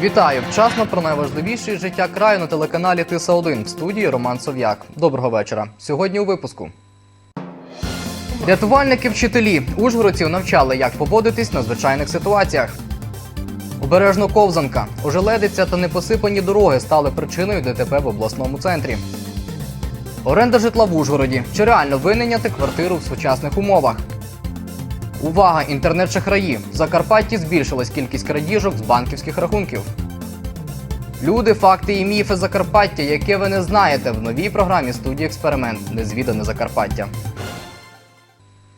Вітаю! Вчасно про найважливіше життя краю на телеканалі Тиса 1 в студії Роман Сов'як. Доброго вечора. Сьогодні у випуску. Рятувальники вчителі Ужгородців навчали, як поводитись на звичайних ситуаціях. Обережно ковзанка, ожеледиця та непосипані дороги стали причиною ДТП в обласному центрі. Оренда житла в Ужгороді. Чи реально винайняти квартиру в сучасних умовах? Увага! Інтернет-шахраї! В Закарпатті збільшилась кількість крадіжок з банківських рахунків. Люди, факти і міфи Закарпаття, яке ви не знаєте в новій програмі студії Експеримент Незвідане Закарпаття.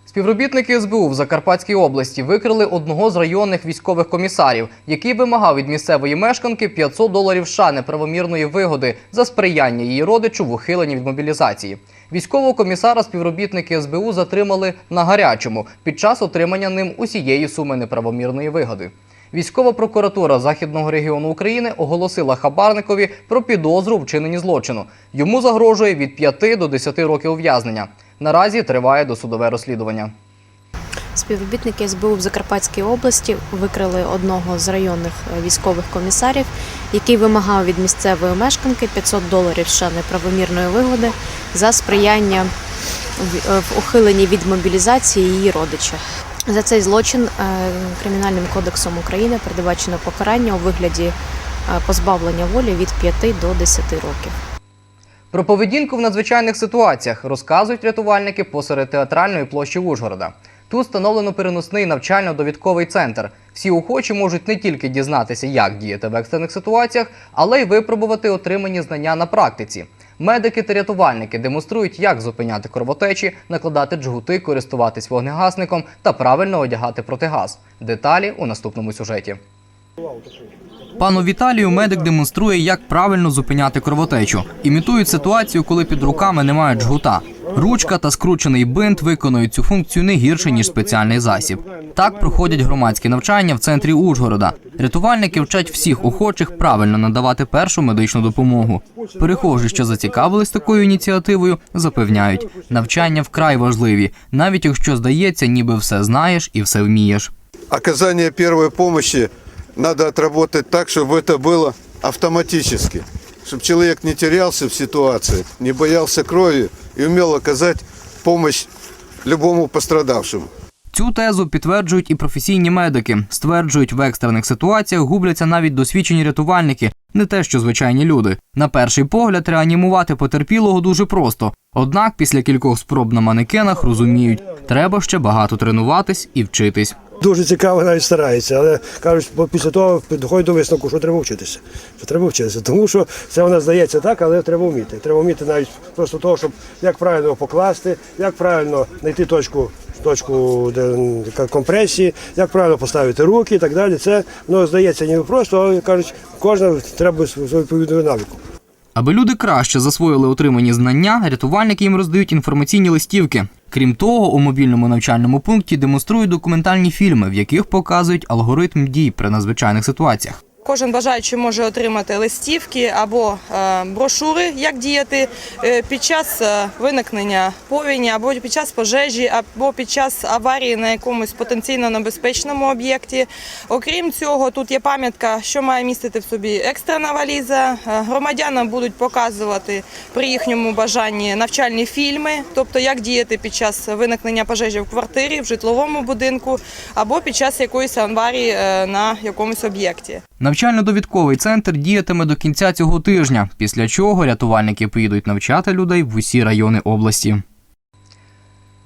Співробітники СБУ в Закарпатській області викрили одного з районних військових комісарів, який вимагав від місцевої мешканки 500 доларів США неправомірної вигоди за сприяння її родичу в ухиленні від мобілізації. Військового комісара співробітники СБУ затримали на гарячому під час отримання ним усієї суми неправомірної вигоди. Військова прокуратура Західного регіону України оголосила хабарникові про підозру вчиненні злочину. Йому загрожує від 5 до 10 років ув'язнення. Наразі триває досудове розслідування. Співробітники СБУ в Закарпатській області викрили одного з районних е, військових комісарів, який вимагав від місцевої мешканки 500 доларів США неправомірної вигоди за сприяння в- е, ухиленні від мобілізації її родича. За цей злочин е, Кримінальним кодексом України передбачено покарання у вигляді позбавлення волі від 5 до 10 років. Про поведінку в надзвичайних ситуаціях розказують рятувальники посеред театральної площі Ужгорода. Тут встановлено переносний навчально-довідковий центр. Всі охочі можуть не тільки дізнатися, як діяти в екстрених ситуаціях, але й випробувати отримані знання на практиці. Медики та рятувальники демонструють, як зупиняти кровотечі, накладати джгути, користуватись вогнегасником та правильно одягати протигаз. Деталі у наступному сюжеті. Пану Віталію медик демонструє, як правильно зупиняти кровотечу. Імітують ситуацію, коли під руками немає джгута. Ручка та скручений бинт виконують цю функцію не гірше ніж спеціальний засіб. Так проходять громадські навчання в центрі Ужгорода. Рятувальники вчать всіх охочих правильно надавати першу медичну допомогу. Перехожі, що зацікавились такою ініціативою, запевняють, навчання вкрай важливі, навіть якщо здається, ніби все знаєш і все вмієш. оказание первой помощи надо отработать так, чтобы это было автоматически. Чтобы человек не терялся в ситуации, не боялся крови и умел оказать помощь любому пострадавшему. Цю тезу підтверджують і професійні медики. Стверджують, в екстрених ситуаціях губляться навіть досвідчені рятувальники, не те, що звичайні люди. На перший погляд, реанімувати потерпілого дуже просто. Однак після кількох спроб на манекенах розуміють, треба ще багато тренуватись і вчитись. Дуже цікаво, навіть старається, але кажуть, після того доходить до висновку, що треба вчитися. Що треба вчитися. Тому що це вона здається так, але треба вміти. Треба вміти навіть просто того, щоб як правильно покласти, як правильно знайти точку, точку компресії, як правильно поставити руки і так далі. Це воно здається ніби просто, але кажуть, кожна треба свою відповідну навику. Аби люди краще засвоїли отримані знання, рятувальники їм роздають інформаційні листівки. Крім того, у мобільному навчальному пункті демонструють документальні фільми, в яких показують алгоритм дій при надзвичайних ситуаціях. Кожен бажаючий може отримати листівки або е, брошури, як діяти е, під час е, виникнення повені, або під час пожежі, або під час аварії на якомусь потенційно небезпечному об'єкті. Окрім цього, тут є пам'ятка, що має містити в собі екстрена валіза. Громадянам будуть показувати при їхньому бажанні навчальні фільми, тобто як діяти під час виникнення пожежі в квартирі, в житловому будинку або під час якоїсь аварії на якомусь об'єкті. Навчально-довідковий центр діятиме до кінця цього тижня, після чого рятувальники поїдуть навчати людей в усі райони області.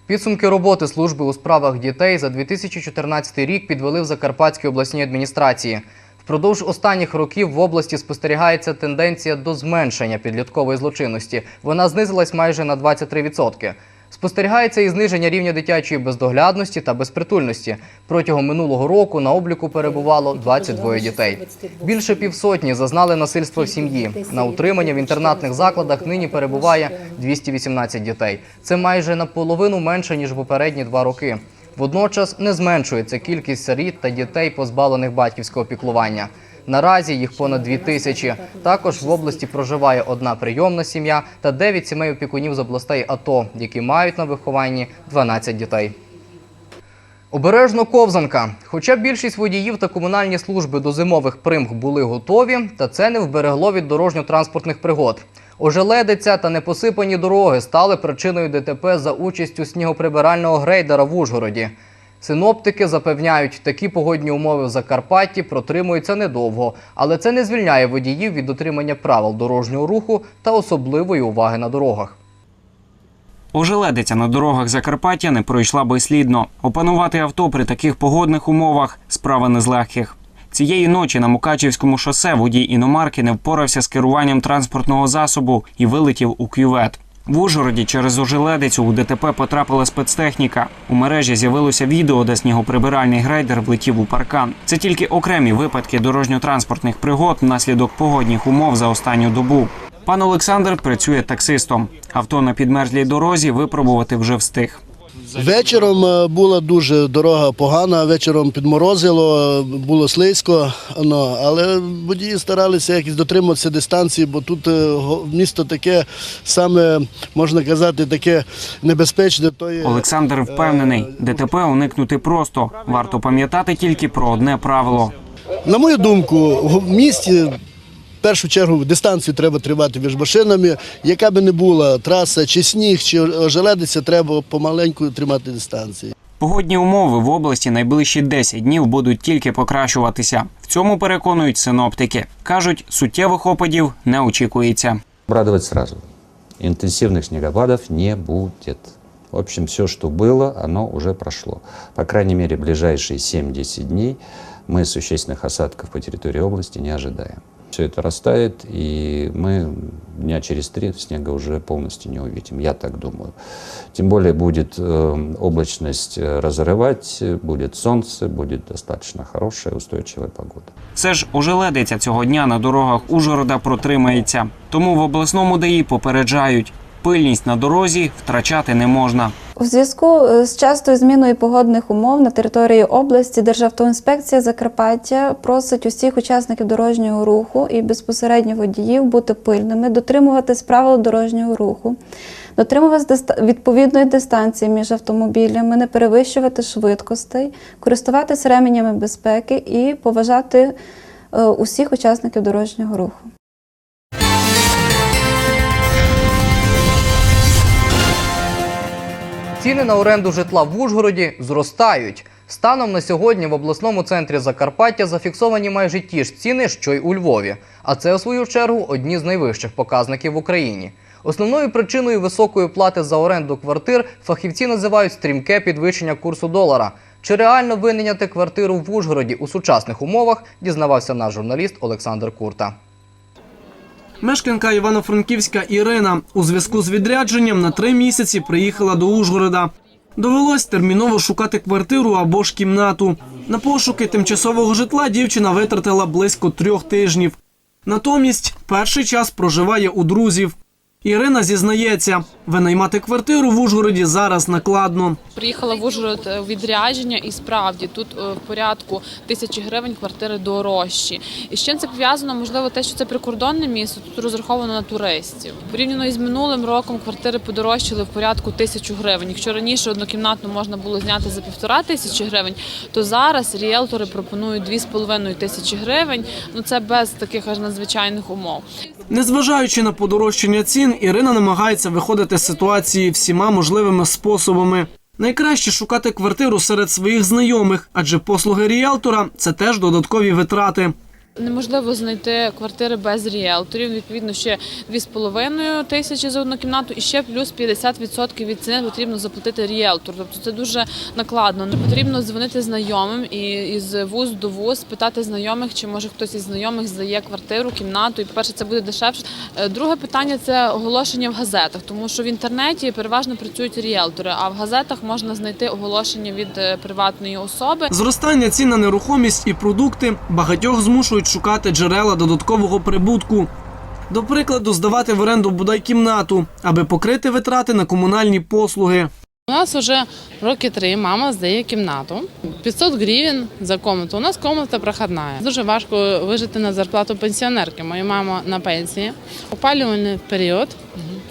Підсумки роботи служби у справах дітей за 2014 рік підвели в Закарпатській обласній адміністрації. Впродовж останніх років в області спостерігається тенденція до зменшення підліткової злочинності. Вона знизилась майже на 23%. Спостерігається і зниження рівня дитячої бездоглядності та безпритульності. Протягом минулого року на обліку перебувало 22 дітей. Більше півсотні зазнали насильства в сім'ї. На утримання в інтернатних закладах нині перебуває 218 дітей. Це майже наполовину менше ніж попередні два роки. Водночас не зменшується кількість сиріт та дітей, позбавлених батьківського піклування. Наразі їх понад дві тисячі. Також в області проживає одна прийомна сім'я та 9 сімей опікунів з областей АТО, які мають на вихованні 12 дітей. Обережно ковзанка. Хоча більшість водіїв та комунальні служби до зимових примх були готові, та це не вберегло від дорожньо-транспортних пригод. Ожеледиця та непосипані дороги стали причиною ДТП за участю снігоприбирального грейдера в Ужгороді. Синоптики запевняють, такі погодні умови в Закарпатті протримуються недовго, але це не звільняє водіїв від дотримання правил дорожнього руху та особливої уваги на дорогах. Ожеледиця на дорогах Закарпаття не пройшла безслідно. Опанувати авто при таких погодних умовах справа не з легких. Цієї ночі на Мукачівському шосе водій іномарки не впорався з керуванням транспортного засобу і вилетів у кювет. В Ужгороді через ожеледицю у ДТП потрапила спецтехніка. У мережі з'явилося відео, де снігоприбиральний грейдер влетів у паркан. Це тільки окремі випадки дорожньо-транспортних пригод внаслідок погодних умов за останню добу. Пан Олександр працює таксистом. Авто на підмерзлій дорозі випробувати вже встиг. Вечором е, була дуже дорога погана, вечором підморозило, е, було слизько, ну, але водії старалися якось дотримуватися дистанції, бо тут е, го- місто таке саме, можна казати, таке небезпечне. То Олександр впевнений, ДТП уникнути просто. Варто пам'ятати тільки про одне правило. На мою думку, в місті в першу чергу дистанцію треба тримати між машинами. Яка би не була траса, чи сніг, чи ожеледиця, треба помаленьку тримати дистанцію. Погодні умови в області найближчі 10 днів будуть тільки покращуватися. В цьому переконують синоптики. кажуть, суттєвих опадів не очікується. Обрадовать сразу. Интенсивных снегопадов не будет. В общем, все, что было, оно уже прошло. По крайней мере, ближайшие 7-10 дней мы существенных осадков по территории области не ожидаем. Все это растает, и мы дня через три снега уже полностью не увидим, я так думаю. Тем более будет э, облачность э, разрывать, э, будет солнце, будет достаточно хорошая, устойчивая погода. Все ж ожеледиця цього дня на дорогах Ужгорода протримається. Тому в обласному ДАІ попереджають, пильність на дорозі втрачати не можна. У зв'язку е, з частою зміною погодних умов на території області Державтоінспекція Закарпаття просить усіх учасників дорожнього руху і безпосередньо водіїв бути пильними, дотримуватись правил дорожнього руху, дотримуватись відповідної дистанції між автомобілями, не перевищувати швидкостей, користуватись ременями безпеки і поважати е, усіх учасників дорожнього руху. Ціни на оренду житла в Ужгороді зростають. Станом на сьогодні в обласному центрі Закарпаття зафіксовані майже ті ж ціни, що й у Львові. А це, у свою чергу, одні з найвищих показників в Україні. Основною причиною високої плати за оренду квартир фахівці називають стрімке підвищення курсу долара. Чи реально винайняти квартиру в Ужгороді у сучасних умовах, дізнавався наш журналіст Олександр Курта. Мешканка Івано-Франківська Ірина у зв'язку з відрядженням на три місяці приїхала до Ужгорода. Довелось терміново шукати квартиру або ж кімнату. На пошуки тимчасового житла дівчина витратила близько трьох тижнів. Натомість перший час проживає у друзів. Ірина зізнається, винаймати квартиру в Ужгороді зараз накладно. Приїхала в Ужгород е, відрядження, і справді тут е, в порядку тисячі гривень квартири дорожчі. І з чим це пов'язано? Можливо, те, що це прикордонне місто, тут розраховано на туристів. Порівняно із минулим роком квартири подорожчали в порядку тисячу гривень. Якщо раніше однокімнатну можна було зняти за півтора тисячі гривень, то зараз ріелтори пропонують дві з половиною тисячі гривень. Ну це без таких аж надзвичайних умов. Незважаючи на подорожчання цін, Ірина намагається виходити з ситуації всіма можливими способами. Найкраще шукати квартиру серед своїх знайомих, адже послуги ріелтора це теж додаткові витрати. Неможливо знайти квартири без ріелторів. Відповідно, ще 2,5 тисячі за одну кімнату, і ще плюс 50% від ціни потрібно заплатити ріелтору. Тобто це дуже накладно. Не потрібно дзвонити знайомим і із вуз до вуз питати знайомих, чи може хтось із знайомих здає квартиру, кімнату. І по-перше, це буде дешевше. Е, Друге питання це оголошення в газетах, тому що в інтернеті переважно працюють ріелтори, а в газетах можна знайти оголошення від е, приватної особи. Зростання цін на нерухомість і продукти багатьох змушують шукати джерела додаткового прибутку. До прикладу, здавати в оренду бодай кімнату, аби покрити витрати на комунальні послуги. У нас вже роки три мама здає кімнату. 500 гривень за комнату. У нас комната проходна. Дуже важко вижити на зарплату пенсіонерки. Моя мама на пенсії. Опалювальний період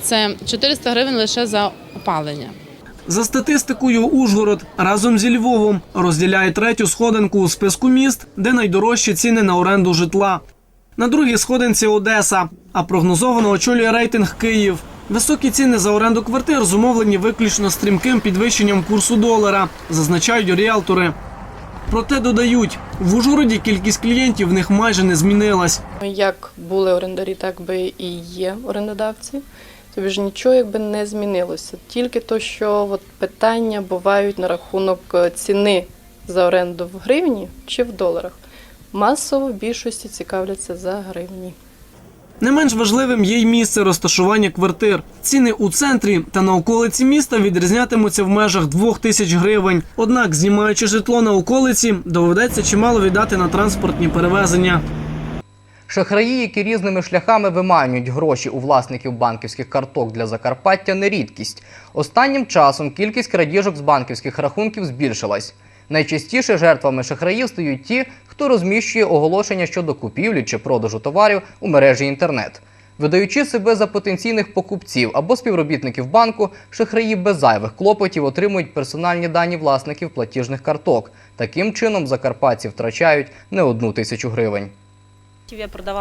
це 400 гривень лише за опалення. За статистикою, Ужгород разом зі Львовом розділяє третю сходинку у списку міст, де найдорожчі ціни на оренду житла. На другій сходинці Одеса, а прогнозовано очолює рейтинг Київ. Високі ціни за оренду квартир зумовлені виключно стрімким підвищенням курсу долара, зазначають ріелтори. Проте додають, в Ужгороді кількість клієнтів в них майже не змінилась. Як були орендарі, так би і є орендодавці. Тобі ж нічого якби не змінилося. Тільки то, що от питання бувають на рахунок е, ціни за оренду в гривні чи в доларах. Масово в більшості цікавляться за гривні. Не менш важливим є й місце розташування квартир. Ціни у центрі та на околиці міста відрізнятимуться в межах двох тисяч гривень. Однак, знімаючи житло на околиці, доведеться чимало віддати на транспортні перевезення. Шахраї, які різними шляхами виманюють гроші у власників банківських карток для Закарпаття, не рідкість. Останнім часом кількість крадіжок з банківських рахунків збільшилась. Найчастіше жертвами шахраїв стають ті, хто розміщує оголошення щодо купівлі чи продажу товарів у мережі інтернет. Видаючи себе за потенційних покупців або співробітників банку, шахраї без зайвих клопотів отримують персональні дані власників платіжних карток. Таким чином закарпатці втрачають не одну тисячу гривень.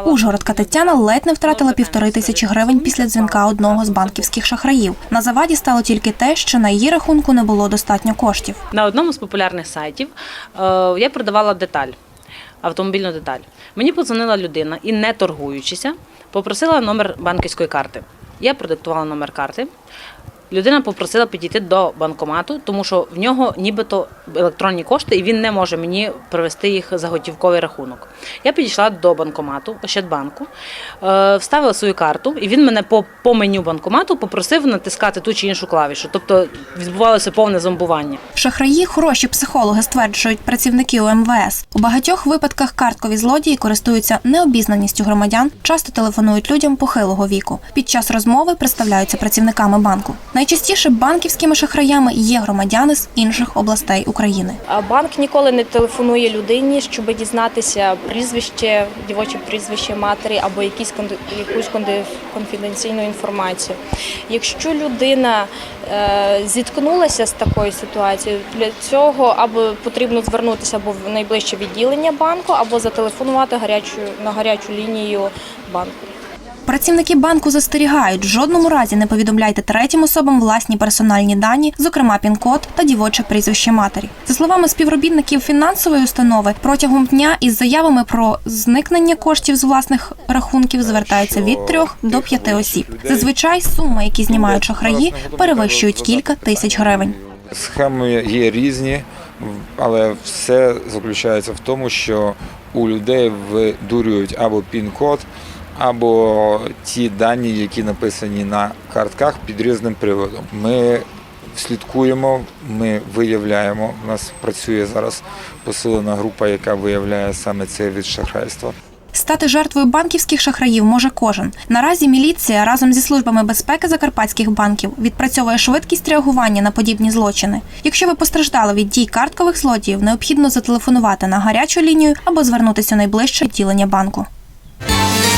Ужгородка Тетяна ледь не втратила півтори тисячі гривень після дзвінка одного з банківських шахраїв. На заваді стало тільки те, що на її рахунку не було достатньо коштів. На одному з популярних сайтів е, я продавала деталь, автомобільну деталь. Мені подзвонила людина і, не торгуючися, попросила номер банківської карти. Я продиктувала номер карти. Людина попросила підійти до банкомату, тому що в нього нібито електронні кошти, і він не може мені привести їх за готівковий рахунок. Я підійшла до банкомату Ощадбанку, е, вставила свою карту, і він мене по, по меню банкомату попросив натискати ту чи іншу клавішу. Тобто відбувалося повне зомбування. Шахраї хороші психологи стверджують працівники УМВС. У багатьох випадках карткові злодії користуються необізнаністю громадян, часто телефонують людям похилого віку. Під час розмови представляються працівниками банку. Найчастіше банківськими шахраями є громадяни з інших областей України. Банк ніколи не телефонує людині, щоб дізнатися прізвище, дівоче прізвище матері або якісь якусь конфіденційну інформацію. Якщо людина е, зіткнулася з такою ситуацією, для цього або потрібно звернутися або в найближче відділення банку, або зателефонувати гарячу на гарячу лінію банку. Працівники банку застерігають, в жодному разі не повідомляйте третім особам власні персональні дані, зокрема пін-код та дівоче прізвище матері. За словами співробітників фінансової установи, протягом дня із заявами про зникнення коштів з власних рахунків звертаються від трьох до п'яти осіб. Зазвичай суми, які знімають шахраї, перевищують кілька тисяч гривень. Схеми є різні, але все заключається в тому, що у людей видурюють або пін-код, або ті дані, які написані на картках під різним приводом. Ми слідкуємо, ми виявляємо. У нас працює зараз посилена група, яка виявляє саме це від шахрайства. Стати жертвою банківських шахраїв може кожен. Наразі міліція разом зі службами безпеки закарпатських банків відпрацьовує швидкість реагування на подібні злочини. Якщо ви постраждали від дій карткових злодіїв, необхідно зателефонувати на гарячу лінію або звернутися у найближче відділення банку. –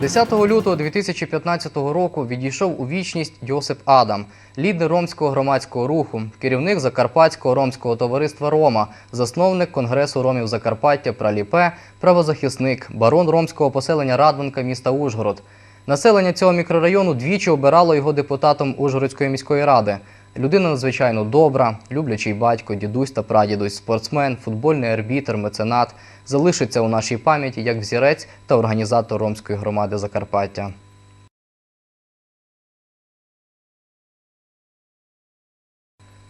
10 лютого 2015 року відійшов у вічність Йосип Адам, лідер ромського громадського руху, керівник Закарпатського ромського товариства Рома, засновник Конгресу ромів Закарпаття Праліпе, правозахисник, барон ромського поселення Радванка міста Ужгород. Населення цього мікрорайону двічі обирало його депутатом Ужгородської міської ради. Людина надзвичайно добра, люблячий батько, дідусь та прадідусь, спортсмен, футбольний арбітр, меценат. Залишиться у нашій пам'яті як взірець та організатор ромської громади Закарпаття.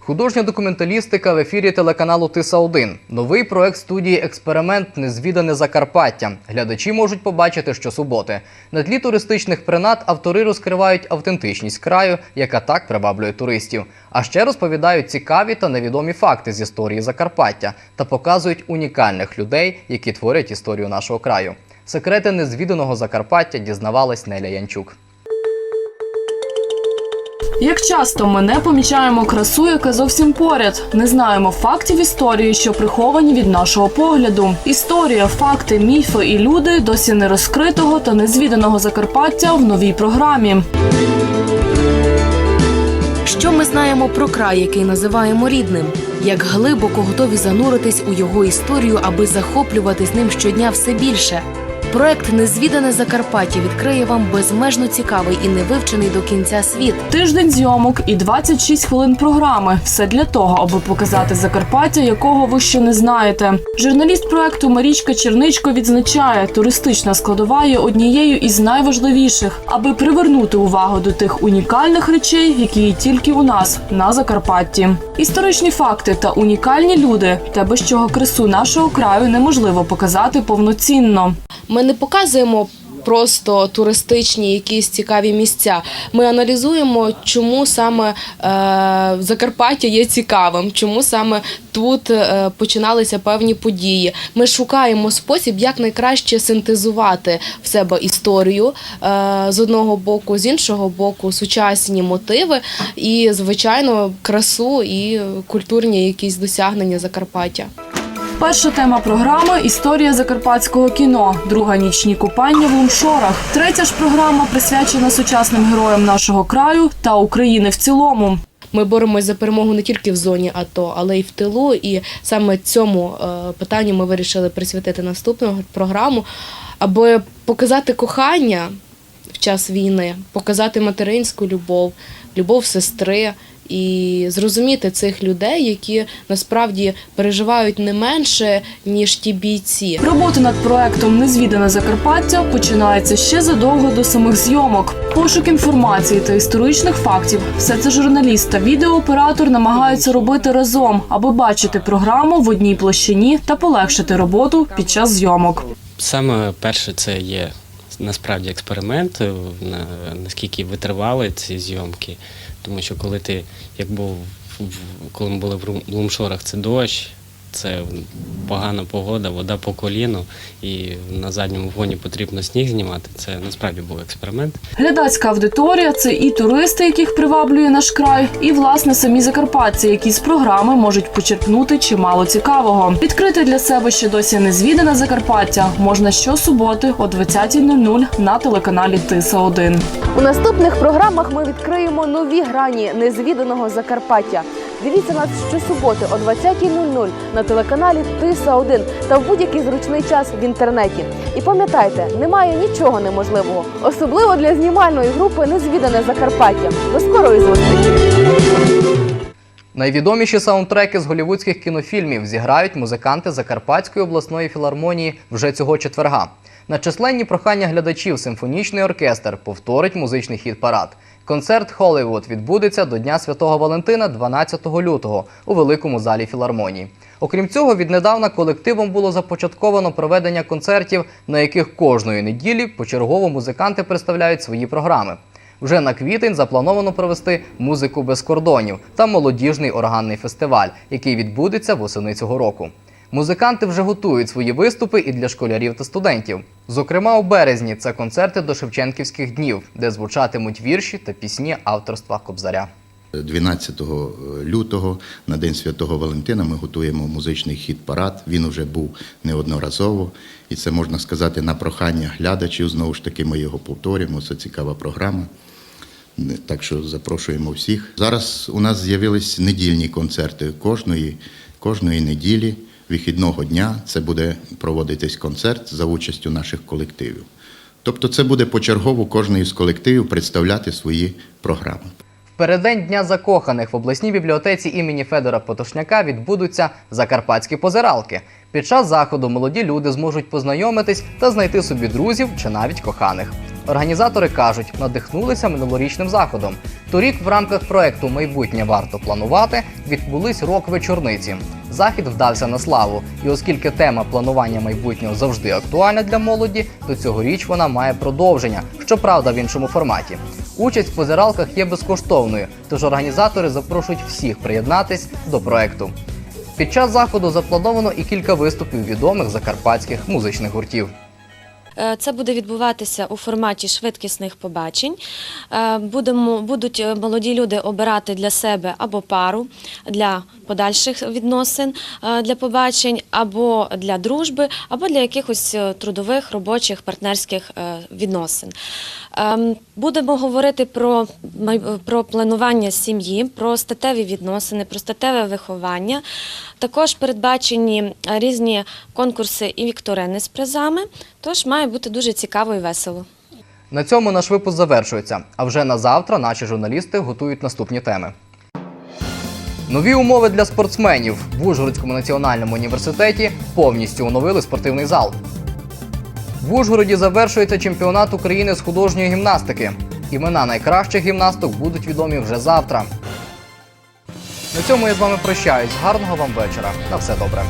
Художня документалістика в ефірі телеканалу Тиса 1 Новий проект студії Експеримент Незвідане Закарпаття. Глядачі можуть побачити щосуботи. На тлі туристичних принад автори розкривають автентичність краю, яка так приваблює туристів. А ще розповідають цікаві та невідомі факти з історії Закарпаття та показують унікальних людей, які творять історію нашого краю. Секрети незвіданого Закарпаття дізнавалась Неля Янчук. Як часто ми не помічаємо красу, яка зовсім поряд, не знаємо фактів історії, що приховані від нашого погляду. Історія, факти, міфи і люди досі не розкритого та незвіданого Закарпаття в новій програмі. Що ми знаємо про край, який називаємо рідним? Як глибоко готові зануритись у його історію, аби захоплюватись ним щодня все більше? Проект Незвідане Закарпаття відкриє вам безмежно цікавий і невивчений до кінця світ. Тиждень зйомок і 26 хвилин програми. Все для того, аби показати Закарпаття, якого ви ще не знаєте. Журналіст проекту Марічка Черничко відзначає, туристична складова є однією із найважливіших, аби привернути увагу до тих унікальних речей, які є тільки у нас на Закарпатті. Історичні факти та унікальні люди, те без чого красу нашого краю неможливо показати повноцінно. Ми не показуємо просто туристичні якісь цікаві місця. Ми аналізуємо, чому саме е, Закарпаття є цікавим, чому саме тут е, починалися певні події. Ми шукаємо спосіб, як найкраще синтезувати в себе історію е, з одного боку, з іншого боку, сучасні мотиви і, звичайно, красу і культурні якісь досягнення Закарпаття. Перша тема програми історія закарпатського кіно. Друга нічні купання в Лумшорах. Третя ж програма присвячена сучасним героям нашого краю та України в цілому. Ми боремось за перемогу не тільки в зоні АТО, але й в тилу. І саме цьому е, питанню ми вирішили присвятити наступну програму, аби показати кохання в час війни, показати материнську любов, любов сестри. І зрозуміти цих людей, які насправді переживають не менше ніж ті бійці. Робота над проектом Незвідане Закарпаття починається ще задовго до самих зйомок. Пошук інформації та історичних фактів все це журналіст та відеооператор намагаються робити разом, аби бачити програму в одній площині та полегшити роботу під час зйомок. Саме перше це є насправді експеримент, е, на- наскільки витривали ці зйомки. Тому що коли ти, як був коли ми були в Лумшорах, це дощ, це погана погода, вода по коліну, і на задньому фоні потрібно сніг знімати. Це насправді був експеримент. Глядацька аудиторія це і туристи, яких приваблює наш край, і власне самі закарпатці, які з програми можуть почерпнути чимало цікавого. Відкрити для себе ще досі незвідане Закарпаття можна щосуботи о 20.00 на телеканалі Тиса 1 У наступних програмах ми відкриємо нові грані незвіданого Закарпаття. Дивіться нас щосуботи о 20.00 на телеканалі Тиса 1 та в будь-який зручний час в інтернеті. І пам'ятайте, немає нічого неможливого, особливо для знімальної групи Незвідане Закарпаття. До скорої зустрічі! Найвідоміші саундтреки з голівудських кінофільмів зіграють музиканти Закарпатської обласної філармонії вже цього четверга. На численні прохання глядачів симфонічний оркестр повторить музичний хіт-парад. Концерт Холлівуд відбудеться до Дня Святого Валентина 12 лютого у великому залі філармонії. Окрім цього, віднедавна колективом було започатковано проведення концертів, на яких кожної неділі почергово музиканти представляють свої програми. Вже на квітень заплановано провести музику без кордонів та молодіжний органний фестиваль, який відбудеться восени цього року. Музиканти вже готують свої виступи і для школярів та студентів. Зокрема, у березні це концерти до Шевченківських днів, де звучатимуть вірші та пісні авторства Кобзаря. 12 лютого на День Святого Валентина ми готуємо музичний хіт-парад. Він вже був неодноразово, і це можна сказати на прохання глядачів. Знову ж таки, ми його повторюємо. Це цікава програма. Так що запрошуємо всіх. Зараз у нас з'явились недільні концерти кожної, кожної неділі, вихідного дня. Це буде проводитись концерт за участю наших колективів. Тобто, це буде почергово кожний з колективів представляти свої програми. В переддень Дня закоханих в обласній бібліотеці імені Федора Потошняка відбудуться закарпатські позиралки. Під час заходу молоді люди зможуть познайомитись та знайти собі друзів чи навіть коханих. Організатори кажуть, надихнулися минулорічним заходом. Торік в рамках проекту Майбутнє варто планувати відбулись рок вечорниці. Захід вдався на славу, і оскільки тема планування майбутнього завжди актуальна для молоді, то цьогоріч вона має продовження, щоправда, в іншому форматі. Участь в позиралках є безкоштовною, тож організатори запрошують всіх приєднатись до проекту. Під час заходу заплановано і кілька виступів відомих закарпатських музичних гуртів. Е, Це буде відбуватися у форматі швидкісних побачень. Е, Будемо, будуть е, молоді люди обирати для себе або пару для подальших відносин для побачень, або для дружби, або для якихось трудових, робочих, партнерських відносин. Ем, Будемо говорити про, про планування сім'ї, про статеві відносини, про статеве виховання. Також передбачені різні конкурси і вікторини з призами, тож має бути дуже цікаво і весело. На цьому наш випуск завершується. А вже на завтра наші журналісти готують наступні теми. Нові умови для спортсменів в Ужгородському національному університеті повністю оновили спортивний зал. В Ужгороді завершується чемпіонат України з художньої гімнастики. Імена найкращих гімнасток будуть відомі вже завтра. На цьому я з вами прощаюсь. Гарного вам вечора. На все добре.